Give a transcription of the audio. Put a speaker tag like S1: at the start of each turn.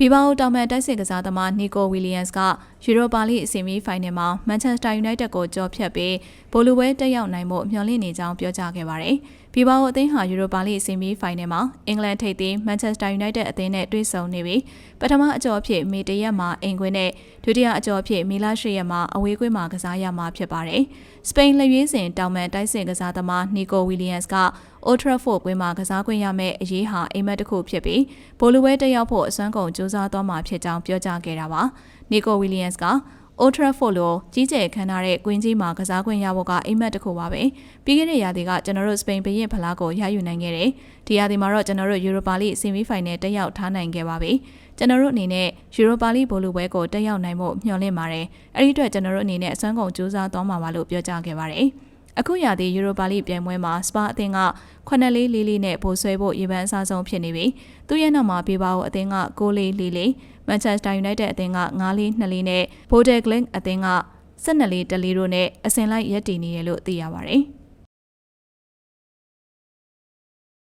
S1: ဘီဘာအိုတောင်မန်တိုက်စစ်ကစားသမားနီကိုဝီလီယမ်စ်ကယူရိုပါလိအစီအမီဖိုင်နယ်မှာမန်ချက်စတာယူနိုက်တက်ကိုကြော်ဖြတ်ပြီးဘိုလူဝဲတက်ရောက်နိုင်မှုမျှော်လင့်နေကြောင်းပြောကြားခဲ့ပါတယ်။ ဘီဘာအိုအသင်းဟာယူရိုပါလိအစီအမီဖိုင်နယ်မှာအင်္ဂလန်ထိပ်သီးမန်ချက်စတာယူနိုက်တက်အသင်းနဲ့တွေ့ဆုံနေပြီးပထမအကြော်အဖြစ်မေတရက်မှာအင်ကွင်းနဲ့ဒုတိယအကြော်အဖြစ်မီလာရှိရက်မှာအဝေးကွင်းမှာကစားရမှာဖြစ်ပါတယ်။စပိန်လက်ရွေးစင်တောင်မန်တိုက်စစ်ကစားသမားနီကိုဝီလီယမ်စ်က Old Trafford ကွင်းမှာကစားခွင့်ရမယ့်အရေးဟာအိမ်မက်တစ်ခုဖြစ်ပြီးဘိုလူဝဲတက်ရောက်ဖို့အစွမ်းကုန်စူးစမ်းသွားမှာဖြစ်ကြောင်းပြောကြားခဲ့တာပါ။နီကိုဝီလီယမ်စ်က Old Trafford လိုကြီးကျယ်ခမ်းနားတဲ့ကွင်းကြီးမှာကစားခွင့်ရဖို့ကအိမ်မက်တစ်ခုပါပဲ။ပြီးခဲ့တဲ့ရာသီကကျွန်တော်တို့စပိန်ဘရင်ဖလားကိုရယူနိုင်ခဲ့တယ်။ဒီရာသီမှာတော့ကျွန်တော်တို့ယူရိုပါလိဆီမီဖိုင်နယ်တက်ရောက်ထားနိုင်ခဲ့ပါပြီ။ကျွန်တော်တို့အနေနဲ့ယူရိုပါလိဘိုလူဘဲကိုတက်ရောက်နိုင်ဖို့မျှော်လင့်ပါတယ်။အဲဒီအတွက်ကျွန်တော်တို့အနေနဲ့အစွမ်းကုန်စူးစမ်းသွားမှာပါလို့ပြောကြားခဲ့ပါတယ်။ အခုရာသီယူရိုပါလိပြိုင်ပွဲမှာစပါအသင်းက9လေးလေးလေးနဲ့ပိုဆွဲဖို့ရေပန်းအစားဆုံးဖြစ်နေပြီးသူ့ရဲ့နောက်မှာဘေဘာအိုအသင်းက6လေးလေးလေးမန်ချက်စတာယူနိုက်တက်အသင်းက9လေး2လေးနဲ့ဘိုဒယ်ဂလင်းအသင်းက12လေး1လေးတို့နဲ့အစင်လိုက်ရပ်တည်နေတယ်လို့သိရပါတယ်။